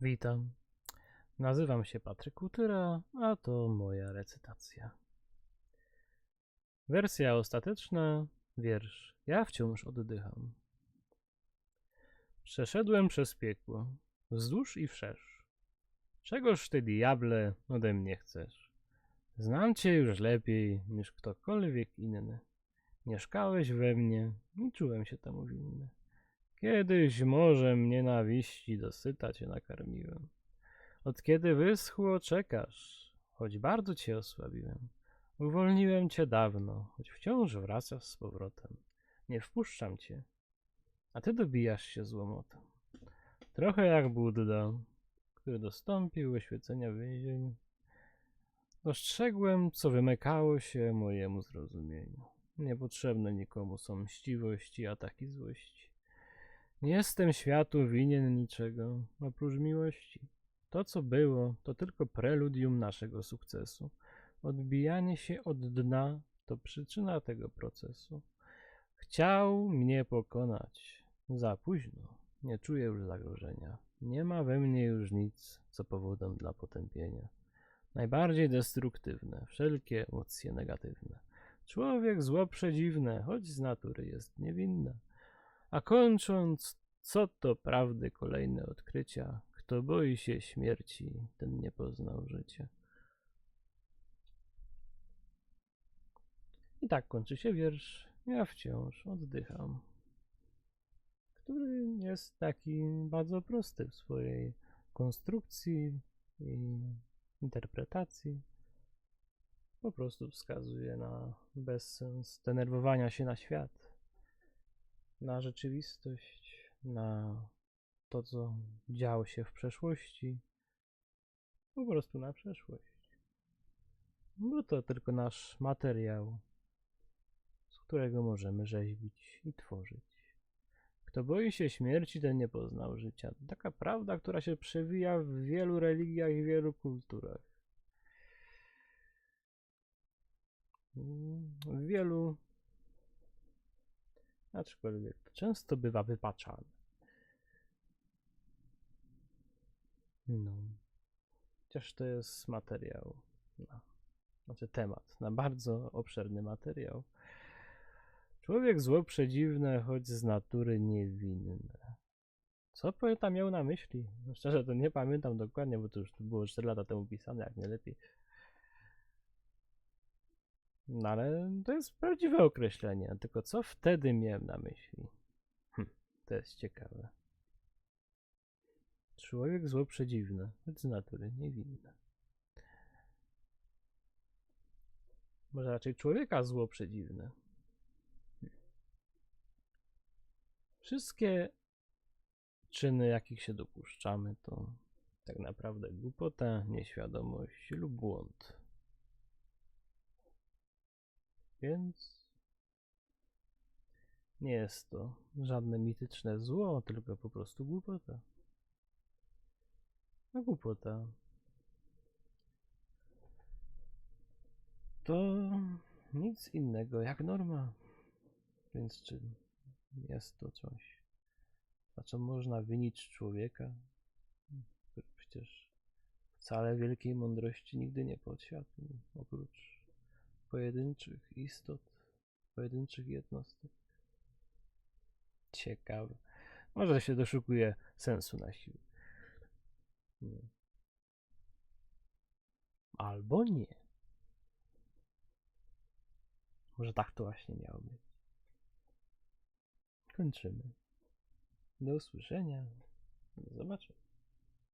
Witam. Nazywam się Patryk Kutyra, a to moja recytacja. Wersja ostateczna, wiersz. Ja wciąż oddycham. Przeszedłem przez piekło, wzdłuż i wszerz. Czegoż ty, diable, ode mnie chcesz? Znam cię już lepiej niż ktokolwiek inny. Mieszkałeś we mnie i czułem się temu winny. Kiedyś morzem nienawiści dosyta cię nakarmiłem. Od kiedy wyschło czekasz, choć bardzo cię osłabiłem. Uwolniłem cię dawno, choć wciąż wracasz z powrotem. Nie wpuszczam cię, a ty dobijasz się złomotem. Trochę jak Budda, który dostąpił oświecenia w więzieniu. Dostrzegłem, co wymykało się mojemu zrozumieniu. Niepotrzebne nikomu są mściwość i ataki złości. Nie jestem światu winien niczego, oprócz miłości. To, co było, to tylko preludium naszego sukcesu. Odbijanie się od dna to przyczyna tego procesu. Chciał mnie pokonać. Za późno. Nie czuję już zagrożenia. Nie ma we mnie już nic, co powodem dla potępienia. Najbardziej destruktywne, wszelkie emocje negatywne. Człowiek zło przedziwne, choć z natury jest niewinne. A kończąc, co to prawdy kolejne odkrycia? Kto boi się śmierci, ten nie poznał życia. I tak kończy się wiersz. Ja wciąż oddycham. Który jest taki bardzo prosty w swojej konstrukcji i interpretacji. Po prostu wskazuje na bezsens denerwowania się na świat na rzeczywistość, na to, co działo się w przeszłości, po prostu na przeszłość. Bo to tylko nasz materiał, z którego możemy rzeźbić i tworzyć. Kto boi się śmierci, ten nie poznał życia. Taka prawda, która się przewija w wielu religiach i wielu kulturach. W wielu aczkolwiek to często bywa wypaczane. No. Chociaż to jest materiał, na, znaczy temat, na bardzo obszerny materiał. Człowiek zło przedziwne, choć z natury niewinne. Co poeta miał na myśli? No szczerze, to nie pamiętam dokładnie, bo to już było 4 lata temu pisane, jak nie lepiej. No ale to jest prawdziwe określenie, tylko co wtedy miałem na myśli? Hm, to jest ciekawe. Człowiek zło przedziwne, choć z natury niewinne. Może raczej człowieka zło przedziwne. Hm. Wszystkie czyny, jakich się dopuszczamy, to tak naprawdę głupota, nieświadomość lub błąd. Więc nie jest to żadne mityczne zło, tylko po prostu głupota. A głupota to nic innego jak norma. Więc czy jest to coś, za co można winić człowieka, który przecież wcale wielkiej mądrości nigdy nie podsiadł, oprócz pojedynczych istot, pojedynczych jednostek. Ciekawe. Może się doszukuje sensu na siłę. Nie. Albo nie. Może tak to właśnie miało być. Kończymy. Do usłyszenia. Do zobaczenia.